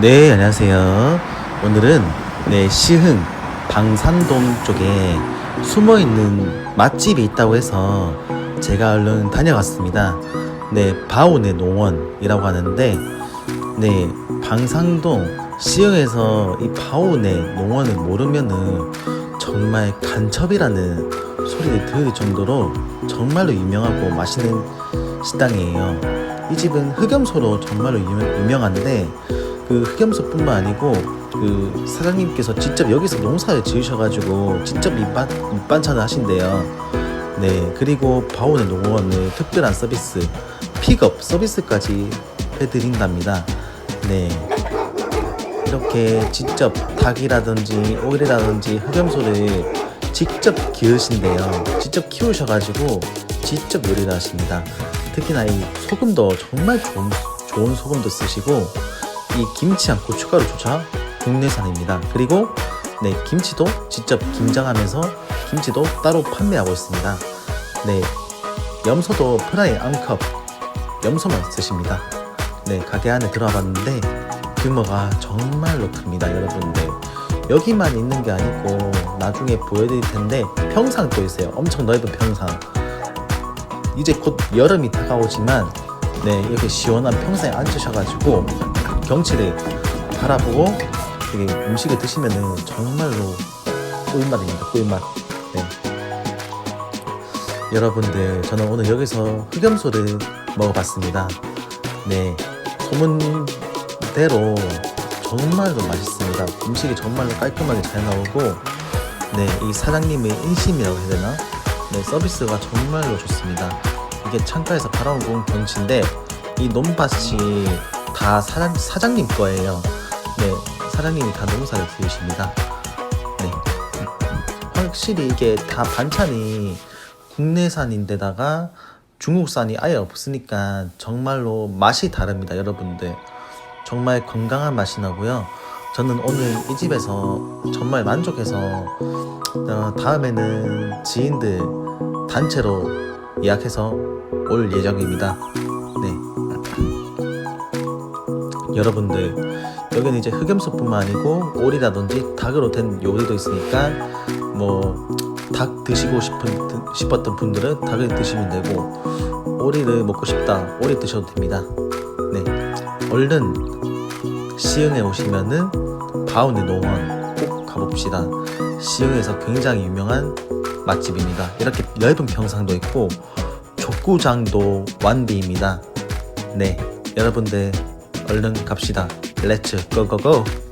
네, 안녕하세요. 오늘은 네, 시흥 방산동 쪽에 숨어 있는 맛집이 있다고 해서 제가 얼른 다녀갔습니다. 네, 바오네 농원이라고 하는데 네, 방산동 시흥에서 이 바오네 농원을 모르면은 정말 간첩이라는 소리를 들을 정도로 정말로 유명하고 맛있는 식당이에요. 이 집은 흑염소로 정말로 유명, 유명한데 그 흑염소뿐만 아니고 그 사장님께서 직접 여기서 농사를 지으셔가지고 직접 밑반, 밑반찬을 하신대요. 네 그리고 바오네 농원의 특별한 서비스 픽업 서비스까지 해드린답니다. 네 이렇게 직접 닭이라든지 오일이라든지 흑염소를 직접 기르신대요. 직접 키우셔가지고 직접 요리를 하십니다. 특히나 이 소금도 정말 좋은, 좋은 소금도 쓰시고 이 김치랑 고춧가루조차 국내산입니다. 그리고 네 김치도 직접 김장하면서 김치도 따로 판매하고 있습니다. 네 염소도 프라이 앙컵 염소만 쓰십니다. 네 가게 안에 들어와 봤는데 규모가 정말로 큽니다, 여러분들. 여기만 있는 게 아니고 나중에 보여드릴 텐데 평상 도 있어요. 엄청 넓은 평상. 이제 곧 여름이 다가오지만 네 이렇게 시원한 평상에 앉으셔가지고 경치를 바라보고 이렇게 음식을 드시면은 정말로 꿀맛입니다. 꿀맛. 네. 여러분들 저는 오늘 여기서 흑염소를 먹어봤습니다. 네 소문대로 정말로 맛있습니다. 음식이 정말로 깔끔하게 잘 나오고 네이 사장님의 인심이라고 해야 되나? 네 서비스가 정말로 좋습니다. 이게 창가에서 바라보는 경치인데 이 논밭이 다 사장, 사장님 거예요. 네 사장님이 다 농사를 지으십니다. 네 확실히 이게 다 반찬이 국내산인데다가 중국산이 아예 없으니까 정말로 맛이 다릅니다, 여러분들. 정말 건강한 맛이 나고요. 저는 오늘 이 집에서 정말 만족해서 어, 다음에는 지인들 단체로 예약해서 올 예정입니다. 여러분들 여기는 이제 흑염소뿐만 아니고 오리라든지 닭으로 된 요리도 있으니까 뭐 닭 드시고 싶은 싶었던 분들은 닭을 드시면 되고 오리를 먹고 싶다 오리 드셔도 됩니다. 네, 얼른 시흥에 오시면은 바운드 농원 꼭 가봅시다. 시흥에서 굉장히 유명한 맛집입니다. 이렇게 넓은 평상도 있고 족구장도 완비입니다. 네, 여러분들 얼른 갑시다. 렛츠 고고고!